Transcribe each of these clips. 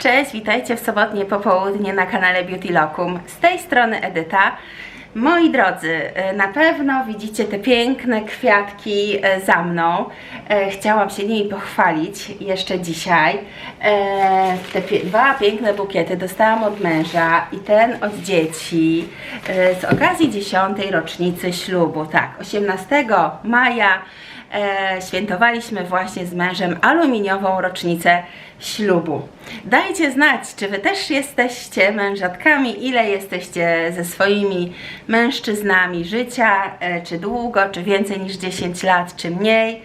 Cześć, witajcie w sobotnie popołudnie na kanale Beauty Locum. Z tej strony Edyta. Moi drodzy, e, na pewno widzicie te piękne kwiatki e, za mną. E, Chciałam się nimi pochwalić jeszcze dzisiaj. Te dwa piękne bukiety dostałam od męża i ten od dzieci z okazji 10. rocznicy ślubu. Tak, 18 maja e, świętowaliśmy właśnie z mężem aluminiową rocznicę ślubu. Dajcie znać, czy wy też jesteście mężatkami, ile jesteście ze swoimi mężczyznami życia, e, czy długo, czy więcej niż 10 lat, czy mniej.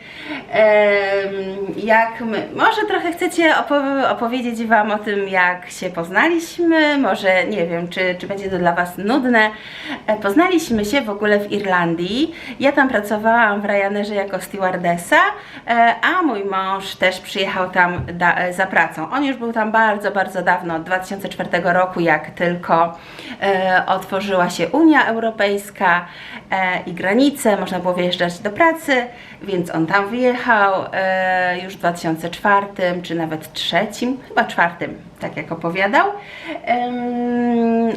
Em, Jak my, może trochę chcecie opow- opowiedzieć wam o tym, jak się poznaliśmy, może nie wiem, czy, czy będzie to dla was nudne. E, Poznaliśmy się w ogóle w Irlandii. Ja tam pracowałam w Ryanerze jako stewardessa, e, a mój mąż też przyjechał tam e, za pracą. On już był tam bardzo, bardzo dawno, od 2004 roku, jak tylko e, otworzyła się Unia Europejska i granice, można było wyjeżdżać do pracy, więc on tam wyjechał już w 2004 czy nawet trzecim, chyba czwartym, tak jak opowiadał.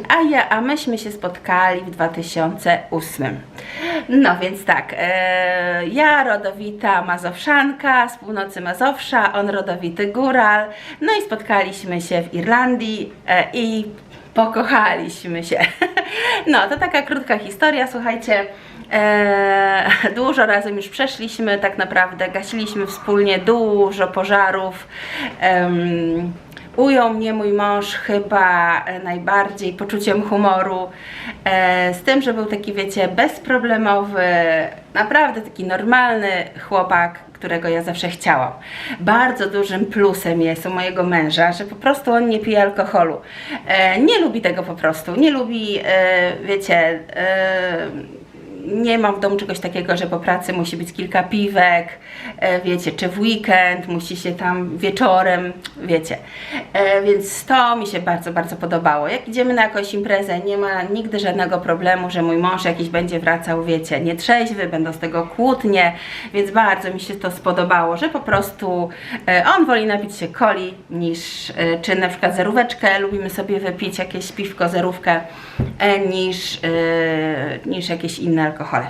A, ja, a myśmy się spotkali w 2008. No więc tak, e, ja rodowita Mazowszanka z północy Mazowsza, on rodowity góral. No i spotkaliśmy się w Irlandii e, i pokochaliśmy się. No to taka krótka historia, słuchajcie. E, dużo razem już przeszliśmy, tak naprawdę gasiliśmy wspólnie dużo pożarów. Em, Ujął mnie mój mąż chyba e, najbardziej poczuciem humoru, e, z tym, że był taki, wiecie, bezproblemowy, naprawdę taki normalny chłopak, którego ja zawsze chciałam. Bardzo dużym plusem jest u mojego męża, że po prostu on nie pije alkoholu. E, nie lubi tego po prostu, nie lubi, wiecie, nie mam w domu czegoś takiego, że po pracy musi być kilka piwek, e, wiecie, czy w weekend musi się tam wieczorem, wiecie. E, Więc to mi się bardzo, bardzo podobało. Jak idziemy na jakąś imprezę, nie ma nigdy żadnego problemu, że mój mąż jakiś będzie wracał, wiecie, nietrzeźwy, będą z tego kłótnie, więc bardzo mi się to spodobało, że po prostu e, on woli napić się coli niż, czy na przykład zeróweczkę, lubimy sobie wypić jakieś piwko, zerówkę, niż, niż jakieś inne alkohole.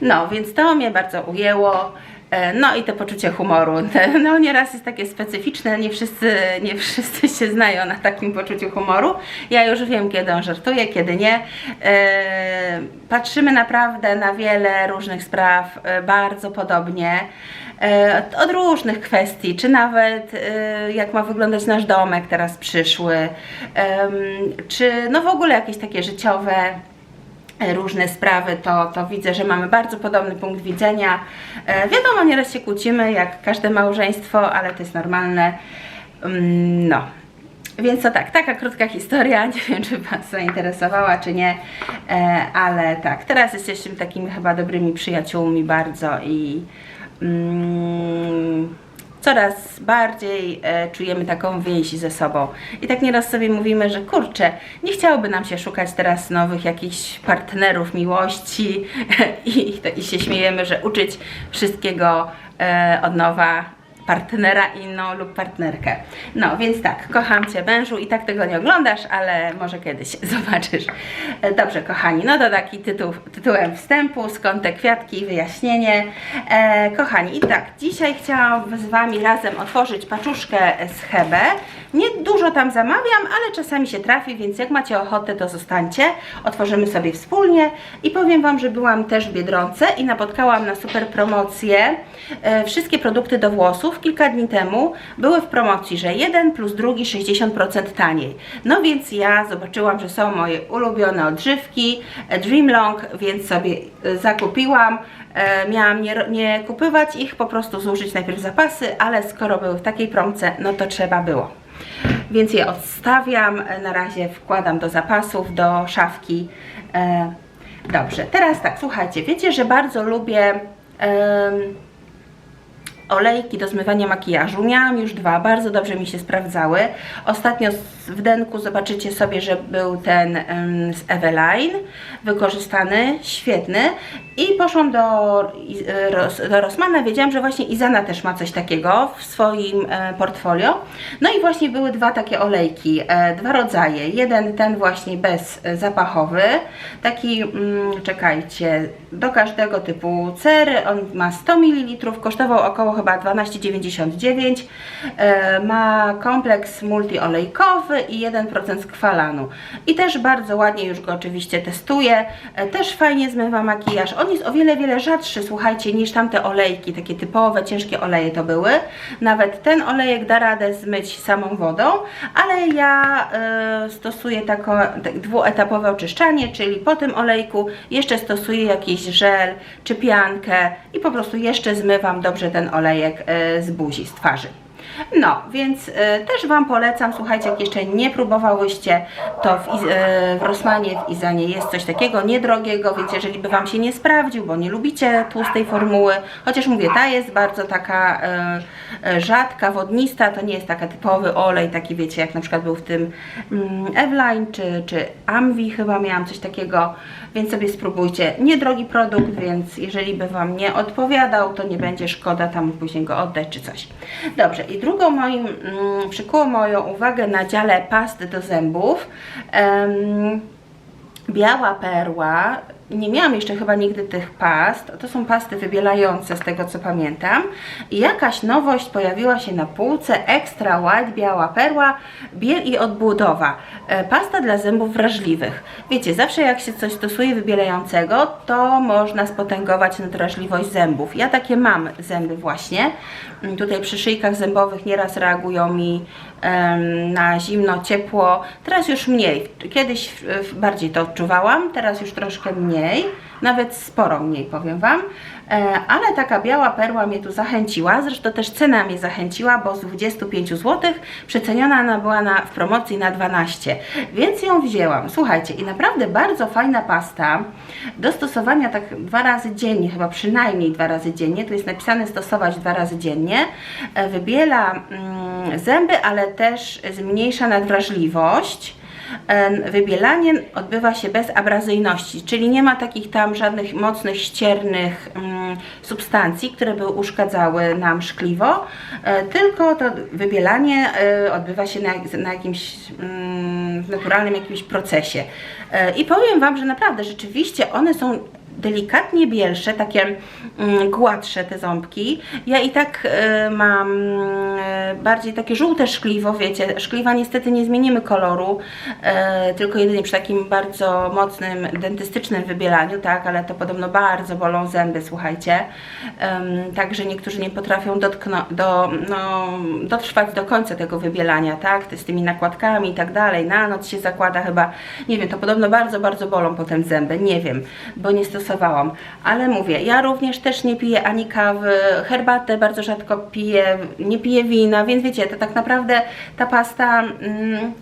No, więc to mnie bardzo ujęło. E, No i to poczucie humoru. No nieraz jest takie specyficzne, nie wszyscy, nie wszyscy się znają na takim poczuciu humoru. Ja już wiem, kiedy on żartuje, kiedy nie. E, Patrzymy naprawdę na wiele różnych spraw e, bardzo podobnie. Od- różnych kwestii, czy nawet jak ma wyglądać nasz domek teraz przyszły, czy no w ogóle jakieś takie życiowe różne sprawy, to, to widzę, że mamy bardzo podobny punkt widzenia. E, wiadomo, nieraz się kłócimy, jak każde małżeństwo, ale to jest normalne. Mm, No. Więc to tak, taka krótka historia. Nie wiem, czy Was zainteresowała, czy nie, e, ale tak, teraz jesteśmy takimi chyba dobrymi przyjaciółmi bardzo i mm, coraz bardziej e, czujemy taką więź ze sobą. I tak nieraz sobie mówimy, że kurczę, nie chciałoby nam się szukać teraz nowych jakichś partnerów miłości i, to, i się śmiejemy, że uczyć wszystkiego e, od nowa partnera inną lub partnerkę. No, więc tak, kocham Cię mężu i tak tego nie oglądasz, ale może kiedyś zobaczysz. E, Dobrze, kochani, no to taki tytuł, tytułem wstępu, skąd te kwiatki, wyjaśnienie. E, kochani, i tak, dzisiaj chciałam z Wami razem otworzyć paczuszkę z Hebe. Nie dużo tam zamawiam, ale czasami się trafi, więc jak macie ochotę, to zostańcie. Otworzymy sobie wspólnie i powiem Wam, że byłam też w Biedronce i napotkałam na super promocję. E, wszystkie produkty do włosów kilka dni temu były w promocji, że jeden plus drugi 60% taniej. No więc ja zobaczyłam, że są moje ulubione odżywki e, Dreamlong, więc sobie e, zakupiłam. E, Miałam nie, nie kupywać ich, po prostu zużyć najpierw zapasy, ale skoro były w takiej promce, no to trzeba było. Więc je odstawiam, na razie wkładam do zapasów, do szafki. Dobrze, teraz tak, słuchajcie, wiecie, że bardzo lubię olejki do zmywania makijażu. Miałam już dwa, bardzo dobrze mi się sprawdzały. Ostatnio w denku zobaczycie sobie, że był ten z Eveline, wykorzystany, świetny. I poszłam do, e, do Rossmana, wiedziałam, że właśnie Izana też ma coś takiego w swoim e, portfolio. No i właśnie były dwa takie olejki, e, dwa rodzaje. Jeden ten właśnie bezzapachowy, taki, mm, czekajcie, do każdego typu cery, on ma 100 ml, kosztował około chyba 12,99. E, ma kompleks multiolejkowy i 1% skwalanu. I też bardzo ładnie już go oczywiście testuję. E, też fajnie zmywa makijaż. On jest o wiele, wiele rzadszy, słuchajcie, niż tamte olejki, takie typowe, ciężkie oleje to były. Nawet ten olejek da radę zmyć samą wodą, ale ja e, stosuję tako, tak dwuetapowe oczyszczanie, czyli po tym olejku jeszcze stosuję jakiś żel czy piankę i po prostu jeszcze zmywam dobrze ten olejek e, z buzi, z twarzy. No, więc e, też Wam polecam, słuchajcie, jak jeszcze nie próbowałyście, to w, e, w Rossmanie, w Izanie jest coś takiego niedrogiego, więc jeżeli by Wam się nie sprawdził, bo nie lubicie tłustej formuły, chociaż mówię, ta jest bardzo taka e, e, rzadka, wodnista, to nie jest taka typowy olej, taki wiecie, jak na przykład był w tym mm, Eveline, czy, czy Amvi chyba miałam coś takiego, więc sobie spróbujcie. Niedrogi produkt, więc jeżeli by Wam nie odpowiadał, to nie będzie szkoda tam później go oddać czy coś. Dobrze, i drugą moim, mm, przykuło moją uwagę na dziale past do zębów. Biała perła. Nie miałam jeszcze chyba nigdy tych past. To są pasty wybielające z tego co pamiętam. I jakaś nowość pojawiła się na półce. Extra White, biała perła, biel i odbudowa. E, Pasta dla zębów wrażliwych. Wiecie, zawsze jak się coś stosuje wybielającego, to można spotęgować na drażliwość zębów. Ja takie mam zęby właśnie. Mm, Tutaj przy szyjkach zębowych nieraz reagują mi na zimno, ciepło. Teraz już mniej. Kiedyś bardziej to odczuwałam, teraz już troszkę mniej. Nawet sporo mniej, powiem Wam. E, ale taka biała perła mnie tu zachęciła. Zresztą też cena mnie zachęciła, bo z 25 zł przeceniona ona była na, w promocji na 12. Więc ją wzięłam. Słuchajcie, i naprawdę bardzo fajna pasta. Do stosowania tak dwa razy dziennie, chyba przynajmniej dwa razy dziennie. Tu jest napisane stosować dwa razy dziennie. E, Wybiela mm, zęby, ale też zmniejsza nadwrażliwość. Wybielanie odbywa się bez abrazyjności, czyli nie ma takich tam żadnych mocnych, ściernych substancji, które by uszkadzały nam szkliwo, e, tylko to wybielanie e, odbywa się na, na jakimś naturalnym jakimś procesie. E, I powiem Wam, że naprawdę rzeczywiście one są delikatnie bielsze, takie mm, gładsze te ząbki. Ja i tak e, mam e, bardziej takie żółte szkliwo, wiecie, szkliwa niestety nie zmienimy koloru, e, tylko jedynie przy takim bardzo mocnym dentystycznym wybielaniu, tak, ale to podobno bardzo bolą zęby, słuchajcie. Także niektórzy nie potrafią dotkno, do, no, dotrwać do końca tego wybielania, tak, z tymi nakładkami i tak dalej. Na noc się zakłada chyba, nie wiem, to podobno bardzo, bardzo bolą potem zęby, nie wiem, bo nie stosowałam. Ale mówię, ja również też nie piję ani kawy, herbatę bardzo rzadko piję, nie piję wina, więc wiecie, to tak naprawdę ta pasta... Mm,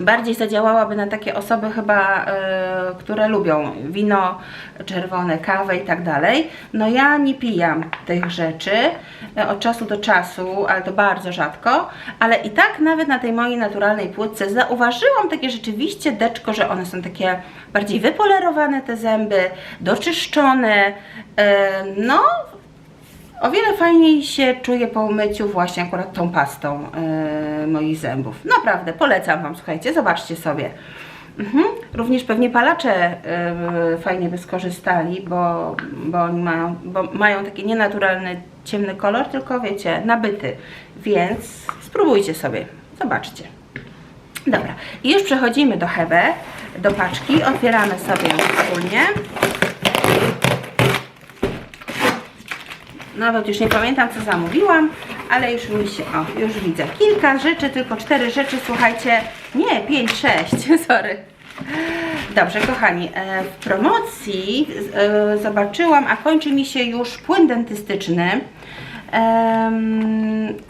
bardziej zadziałałaby na takie osoby chyba, e, które lubią wino czerwone, kawę i tak dalej. No ja nie pijam tych rzeczy e, od czasu do czasu, ale to bardzo rzadko, ale i tak nawet na tej mojej naturalnej płytce zauważyłam takie rzeczywiście deczko, że one są takie bardziej wypolerowane te zęby, doczyszczone, e, no o wiele fajniej się czuję po umyciu właśnie akurat tą pastą yy, moich zębów. Naprawdę, polecam Wam, słuchajcie, zobaczcie sobie. Mhm. Również pewnie palacze yy, fajnie by skorzystali, bo, bo oni mają, bo mają taki nienaturalny, ciemny kolor, tylko wiecie, nabyty. Więc spróbujcie sobie, zobaczcie. Dobra, i już przechodzimy do Hebe, do paczki. Otwieramy sobie wspólnie. Nawet już nie pamiętam co zamówiłam, ale już mi się, o, już widzę. Kilka rzeczy, tylko cztery rzeczy, słuchajcie. Nie, pięć, sześć, sorry. Dobrze, kochani, e, w promocji e, zobaczyłam, a kończy mi się już płyn dentystyczny.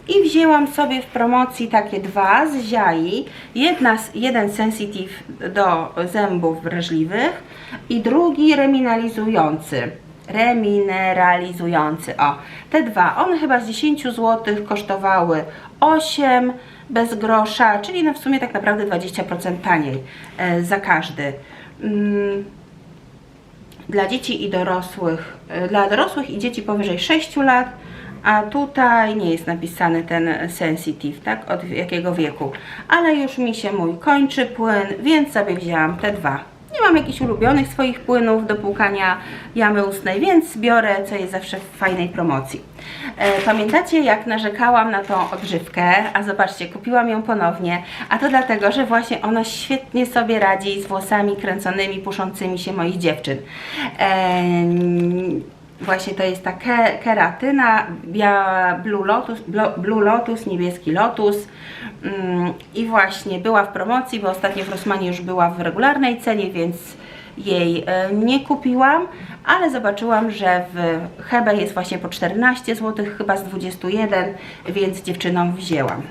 I wzięłam sobie w promocji takie dwa z Ziai. Jedna, jeden sensitive do zębów wrażliwych i drugi reminalizujący. Remineralizujący. O, te dwa, one chyba z 10 zł kosztowały 8 bez grosza, czyli no w sumie tak naprawdę 20% taniej e, za każdy. Mm, dla dzieci i dorosłych, e, dla dorosłych i dzieci powyżej 6 lat, a tutaj nie jest napisany ten sensitive, tak, od jakiego wieku. Ale już mi się mój kończy płyn, więc sobie wzięłam te dwa. Mam jakichś ulubionych swoich płynów do płukania jamy ustnej, więc biorę, co jest zawsze w fajnej promocji. E, Pamiętacie, jak narzekałam na tą odżywkę? A zobaczcie, kupiłam ją ponownie, a to dlatego, że właśnie ona świetnie sobie radzi z włosami kręconymi, puszącymi się moich dziewczyn. Właśnie to jest ta ke, keratyna, biała Blue Lotus, Blue Lotus, niebieski Lotus mm, i właśnie była w promocji, bo ostatnio w Rossmanie już była w regularnej cenie, więc jej e, nie kupiłam, ale zobaczyłam, że w Hebe jest właśnie po 14 zł, chyba z 21, więc dziewczynom wzięłam.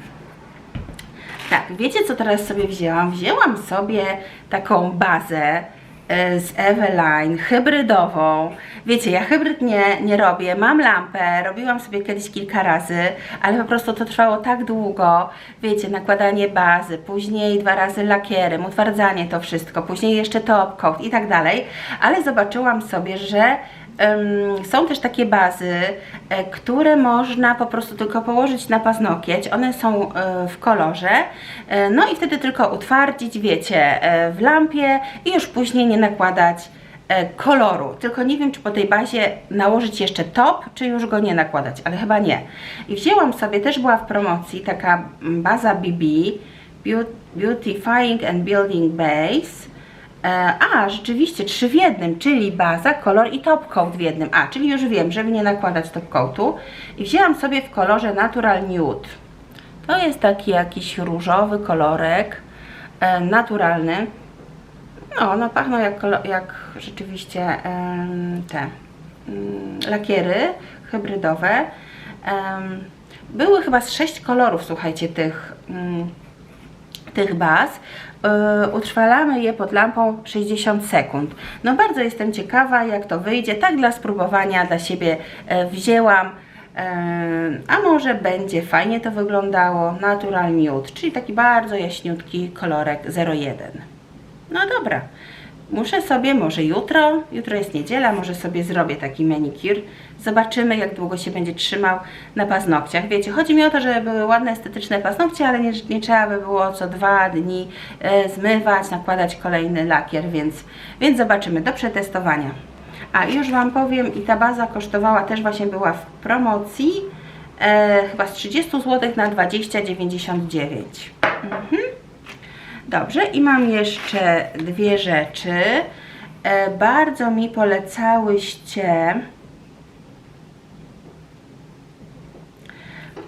Tak, wiecie co teraz sobie wzięłam? Wzięłam sobie taką bazę z Eveline, hybrydową. Wiecie, ja hybryd nie, nie robię, mam lampę, robiłam sobie kiedyś kilka razy, ale po prostu to trwało tak długo. Wiecie, nakładanie bazy, później dwa razy lakierem, utwardzanie to wszystko, później jeszcze top coat i tak dalej. Ale zobaczyłam sobie, że są też takie bazy, e, które można po prostu tylko położyć na paznokieć. One są e, w kolorze. E, no i wtedy tylko utwardzić, wiecie, w lampie i już później nie nakładać koloru. Tylko nie wiem, czy po tej bazie nałożyć jeszcze top, czy już go nie nakładać, ale chyba nie. I wzięłam sobie, też była w promocji taka baza BB, Beau- Beautifying and Building Base. E, A, rzeczywiście, trzy w jednym, czyli baza, kolor i top coat w jednym. A, czyli już wiem, żeby nie nakładać top coatu. I wzięłam sobie w kolorze Natural Nude. To jest taki jakiś różowy kolorek, e, naturalny. No, no pachną jak, jak rzeczywiście em, te mm, lakiery hybrydowe. Em, były chyba z sześć kolorów, słuchajcie, tych... mm, tych baz. Yy, utrwalamy je pod lampą 60 sekund. No bardzo jestem ciekawa jak to wyjdzie. Tak dla spróbowania dla siebie e, wzięłam. E, a może będzie fajnie to wyglądało. Natural Nude, czyli taki bardzo jaśniutki kolorek 01. No dobra. Muszę sobie, może jutro, jutro jest niedziela, może sobie zrobię taki manicure. Zobaczymy, jak długo się będzie trzymał na paznokciach. Wiecie, chodzi mi o to, żeby były ładne, estetyczne paznokcie, ale nie, nie trzeba by było co dwa dni e, zmywać, nakładać kolejny lakier, więc, więc zobaczymy, do przetestowania. A już Wam powiem, i ta baza kosztowała, też właśnie była w promocji, e, chyba z 30 zł na 20,99. Mhm. Dobrze, i mam jeszcze dwie rzeczy. E, bardzo mi polecałyście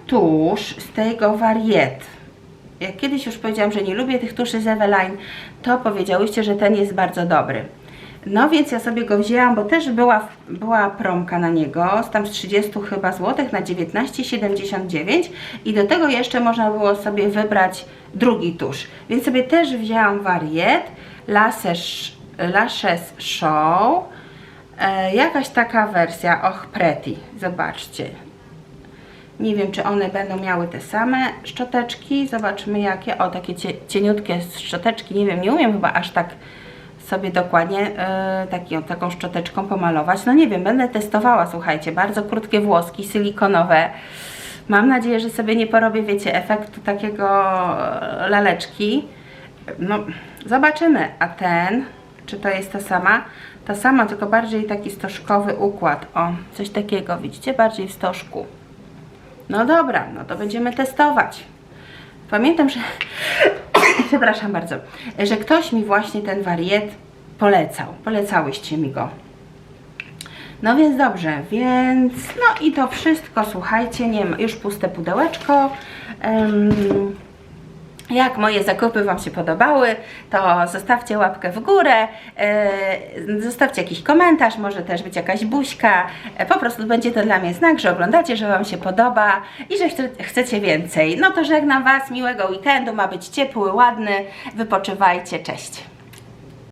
tusz z tego wariet. Jak kiedyś już powiedziałam, że nie lubię tych tuszy z Eveline, to powiedziałyście, że ten jest bardzo dobry. No więc ja sobie go wzięłam, bo też była, była promka na niego, tam z 30 chyba złotych na 19,79 i do tego jeszcze można było sobie wybrać drugi tusz. Więc sobie też wzięłam wariet Lashes, Lashes Show, e, jakaś taka wersja, och pretty, zobaczcie. Nie wiem, czy one będą miały te same szczoteczki. Zobaczmy jakie. O, takie cie, cieniutkie szczoteczki. Nie wiem, nie umiem chyba aż tak sobie dokładnie yy, taki, taką szczoteczką pomalować. No nie wiem, będę testowała, słuchajcie. Bardzo krótkie włoski, silikonowe. Mam nadzieję, że sobie nie porobię, wiecie, efektu takiego e, laleczki. No, zobaczymy. A ten, czy to jest ta sama? Ta sama, tylko bardziej taki stożkowy układ. O, coś takiego, widzicie? Bardziej w stożku. No dobra, no to będziemy testować. Pamiętam, że przepraszam bardzo, że ktoś mi właśnie ten wariet polecał. Polecałyście mi go. No więc dobrze, więc no i to wszystko, słuchajcie, nie ma, już puste pudełeczko. Em, jak moje zakupy Wam się podobały, to zostawcie łapkę w górę, e, zostawcie jakiś komentarz, może też być jakaś buźka. E, po prostu będzie to dla mnie znak, że oglądacie, że Wam się podoba i że chce, chcecie więcej. No to żegnam Was, miłego weekendu, ma być ciepły, ładny, wypoczywajcie, cześć.